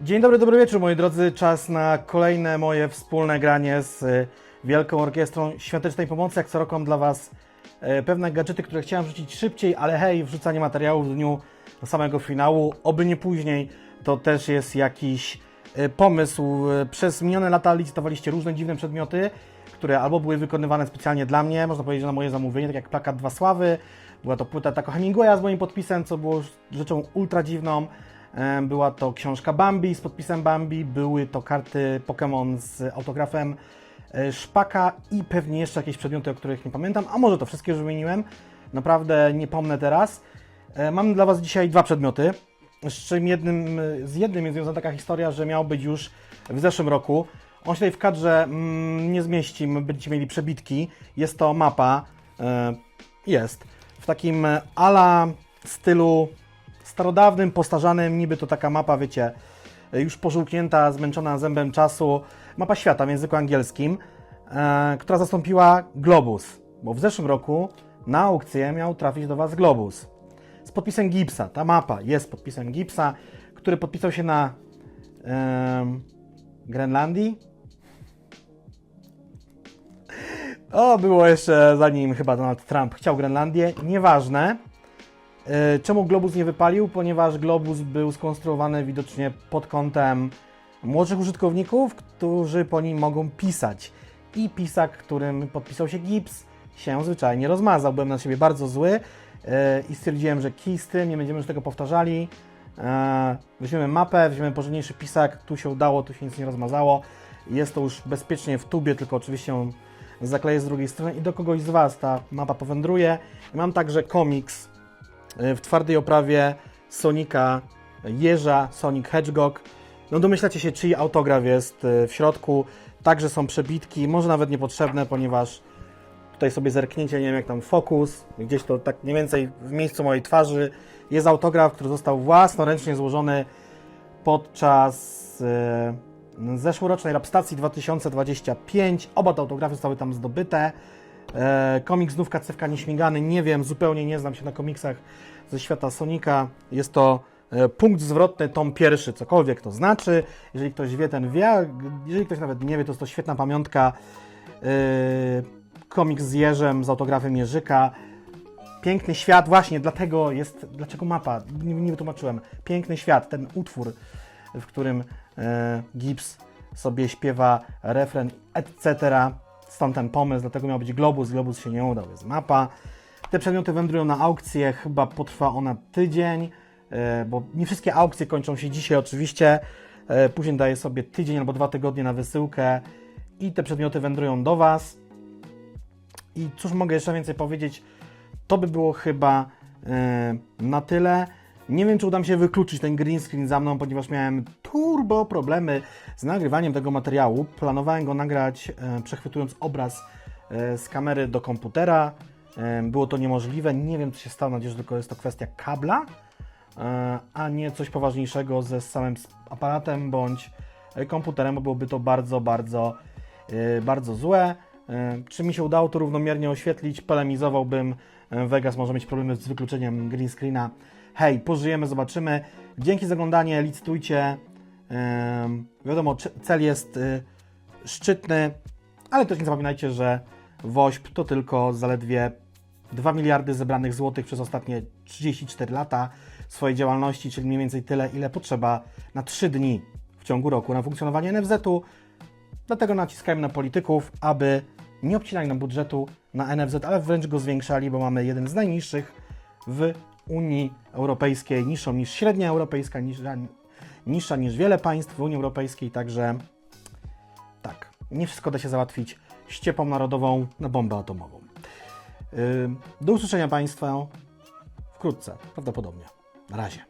Dzień dobry, dobry wieczór moi drodzy. Czas na kolejne moje wspólne granie z y, Wielką Orkiestrą Świątecznej Pomocy. Jak co roku mam dla Was e, pewne gadżety, które chciałem wrzucić szybciej, ale hej, wrzucanie materiału w dniu samego finału, oby nie później, to też jest jakiś e, pomysł. Przez minione lata licytowaliście różne dziwne przedmioty, które albo były wykonywane specjalnie dla mnie, można powiedzieć, na moje zamówienie, tak jak plakat Dwa Sławy, była to płyta Taco Hemingwaya z moim podpisem, co było rzeczą ultra dziwną. E, Była to książka Bambi z podpisem Bambi, były to karty Pokémon z autografem e, Szpaka i pewnie jeszcze jakieś przedmioty, o których nie pamiętam, a może to wszystkie już wymieniłem. Naprawdę nie pomnę teraz. E, Mam dla Was dzisiaj dwa przedmioty. Z czym jednym, z jednym jest związana taka historia, że miał być już w zeszłym roku. On się tutaj w kadrze mm, nie zmieści, będziecie mieli przebitki. Jest to mapa, jest, w takim ala stylu starodawnym, postarzanym, niby to taka mapa, wiecie, e, już pożółknięta, zmęczona zębem czasu, mapa świata w języku angielskim, e, która zastąpiła Globus, bo w zeszłym roku na aukcję miał trafić do Was Globus z podpisem Gipsa. Ta mapa jest podpisem Gipsa, który podpisał się na em, Grenlandii. O, było jeszcze zanim chyba Donald Trump chciał Grenlandię. Nieważne. E, Czemu Globus nie wypalił? Ponieważ Globus był skonstruowany widocznie pod kątem młodszych użytkowników, którzy po nim mogą pisać. I pisak, którym podpisał się Gips, się zwyczajnie rozmazał. Byłem na siebie bardzo zły e, i stwierdziłem, że kij z tym, nie będziemy już tego powtarzali. E, Weźmiemy mapę, weźmiemy porządniejszy pisak, tu się udało, tu się nic nie rozmazało. Jest to już bezpiecznie w tubie, tylko oczywiście ją zakleję z drugiej strony i do kogoś z Was ta mapa powędruje. Mam także komiks w twardej oprawie Sonika Jeża, Sonic Hedgehog. No domyślacie się, czyj autograf jest e, w środku. Także są przebitki, może nawet niepotrzebne, ponieważ tutaj sobie zerknięcie, nie wiem jak tam fokus, gdzieś to tak mniej więcej w miejscu mojej twarzy jest autograf, który został własnoręcznie złożony podczas e, zeszłorocznej Rapstacji 2025. Oba te autografy zostały tam zdobyte. E, komiks znów kacewka nieśmigany, nie wiem, zupełnie nie znam się na komiksach ze świata Sonika. Jest to e, punkt zwrotny, tom pierwszy, cokolwiek to znaczy. Jeżeli ktoś wie, ten wie, jeżeli ktoś nawet nie wie, to jest to świetna pamiątka. E, komiks z Jerzem, z autografem Jerzyka. Piękny świat, właśnie dlatego jest, dlaczego mapa, nie, nie wytłumaczyłem. Piękny świat, ten utwór, w którym e, Gibbs sobie śpiewa refren, etc. Stąd ten pomysł, dlatego miał być Globus, Globus się nie udał, jest mapa. Te przedmioty wędrują na aukcję, chyba potrwa ona tydzień, e, bo nie wszystkie aukcje kończą się dzisiaj oczywiście. E, Później daję sobie tydzień albo dwa tygodnie na wysyłkę i te przedmioty wędrują do Was. I cóż mogę jeszcze więcej powiedzieć? To by było chyba e, na tyle. Nie wiem, czy uda mi się wykluczyć ten green screen za mną, ponieważ miałem turbo problemy z nagrywaniem tego materiału. Planowałem go nagrać e, przechwytując obraz e, z kamery do komputera. E, było to niemożliwe. Nie wiem, co się stało. Mam nadzieję, że tylko jest to kwestia kabla, a nie coś poważniejszego ze samym aparatem bądź komputerem, bo byłoby to bardzo, bardzo, bardzo złe. Czy mi się udało to równomiernie oświetlić? Polemizowałbym. Vegas może mieć problemy z wykluczeniem green screena. Hej, pożyjemy, zobaczymy. Dzięki za oglądanie, licytujcie. Wiadomo, cel jest y, szczytny, ale też nie zapominajcie, że WOŚP to tylko zaledwie 2 miliardy zebranych złotych przez ostatnie 34 lata swojej działalności, czyli mniej więcej tyle, ile potrzeba na 3 dni w ciągu roku na funkcjonowanie NFZ-u. Dlatego naciskajmy na polityków, aby nie obcinali nam budżetu na NFZ, ale wręcz go zwiększali, bo mamy jeden z najniższych w Unii Europejskiej, niższą niż średnia europejska, niższa, niższa niż wiele państw w Unii Europejskiej, także tak, nie wszystko da się załatwić ściepą narodową na bombę atomową. Do usłyszenia Państwa wkrótce, prawdopodobnie. Na razie.